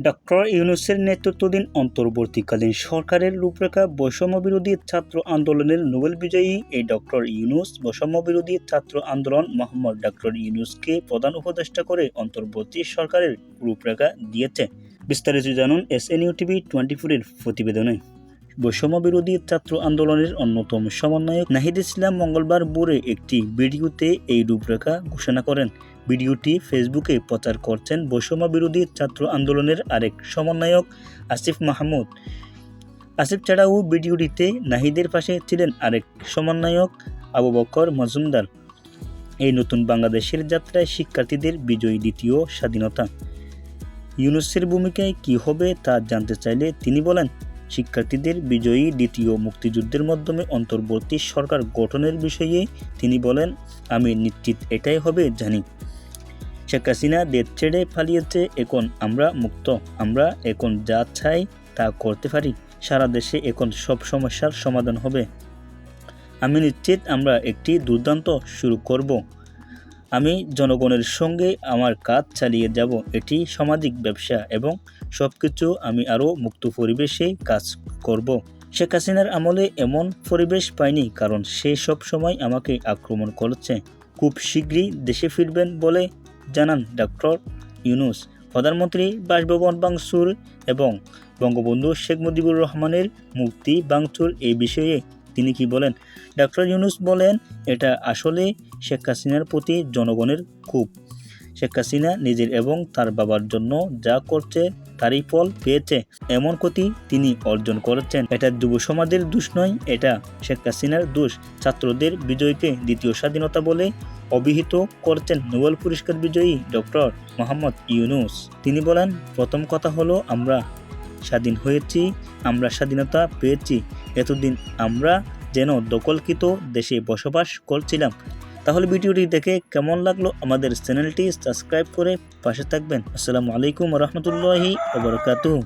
Doctor ইউনুসের নেতৃত্বাধীন অন্তর্বর্তীকালীন সরকারের রূপরেখা বৈষম্য বিরোধী ছাত্র আন্দোলনের নোবেল বিজয়ী এই ডক্টর ইউনুস বৈষম্য বিরোধী ছাত্র আন্দোলন মোহাম্মদ ডক্টর ইউনুসকে প্রধান উপদেষ্টা করে অন্তর্বর্তী সরকারের রূপরেখা দিয়েছে। বিস্তারিত জানুন S N U TV twenty ফোরের প্রতিবেদনে। বৈষম্য বিরোধী ছাত্র আন্দোলনের অন্যতম সমন্বয়ক নাহিদ ইসলাম মঙ্গলবার ভোরে একটি ভিডিওতে এই রূপরেখা ঘোষণা করেন। ভিডিওটি ফেসবুকে প্রচার করছেন বৈষম্য বিরোধী ছাত্র আন্দোলনের আরেক সমন্বয়ক আসিফ মাহমুদ। আসিফ ছাড়াও ভিডিওটিতে নাহিদের পাশে ছিলেন আরেক সমন্বয়ক আবু বকর মজুমদার। এই নতুন বাংলাদেশের যাত্রায় শিক্ষার্থীদের বিজয়ী দ্বিতীয় স্বাধীনতা। ইউনুসের ভূমিকায় কী হবে তা জানতে চাইলে তিনি বলেন শিক্ষার্থীদের বিজয়ী দ্বিতীয় মুক্তিযুদ্ধের মাধ্যমে অন্তর্বর্তী সরকার গঠনের বিষয়ে তিনি বলেন, আমি নিশ্চিত এটাই হবে জানি। শেখ হাসিনা দেশ ছেড়ে পালিয়েছে, এখন আমরা মুক্ত। আমরা এখন যা চাই তা করতে পারি। সারা দেশে এখন সব সমস্যার সমাধান হবে। আমি নিশ্চিত আমরা একটি দুর্দান্ত শুরু করব। আমি জনগণের সঙ্গে আমার কাজ চালিয়ে যাব, এটি সামাজিক ব্যবসা এবং সব কিছু আমি আরও মুক্ত পরিবেশে কাজ করব। শেখ হাসিনার আমলে এমন পরিবেশ পাইনি, কারণ সে সব সময় আমাকে আক্রমণ করেছে। খুব শীঘ্রই দেশে ফিরবেন বলে জানান ডক্টর ইউনুস। প্রধানমন্ত্রী বাসভবন বাংচুর এবং বঙ্গবন্ধু শেখ মুজিবুর রহমানের মুক্তি বাংচুর এই বিষয়ে তিনি কি বলেন? ডক্টর ইউনুস বলেন, এটা আসলে শেখ হাসিনার প্রতি জনগণের খুব শেখ হাসিনা নিজের এবং তার বাবার জন্য যা করছে, তারই ফল পেয়েছে। এমন ক্ষতি তিনি অর্জন করেছেন। এটা যুব সমাজের দোষ নয়, এটা শেখ হাসিনার দোষ। ছাত্রদের বিজয়কে দ্বিতীয় স্বাধীনতা বলে অভিহিত করছেন নোবেল পুরস্কার বিজয়ী ডক্টর মোহাম্মদ ইউনুস। তিনি বলেন, প্রথম কথা হলো আমরা স্বাধীন হয়েছি, আমরা স্বাধীনতা পেয়েছি। এতদিন আমরা যেন দখলকৃত দেশে বসবাস করছিলাম। তাহলে ভিডিওটি দেখে কেমন লাগল আমাদের চ্যানেলটি? সাবস্ক্রাইব করে পাশে থাকবেন। আসসালামু আলাইকুম রহমতুল্লাহি ওবরকাতুহ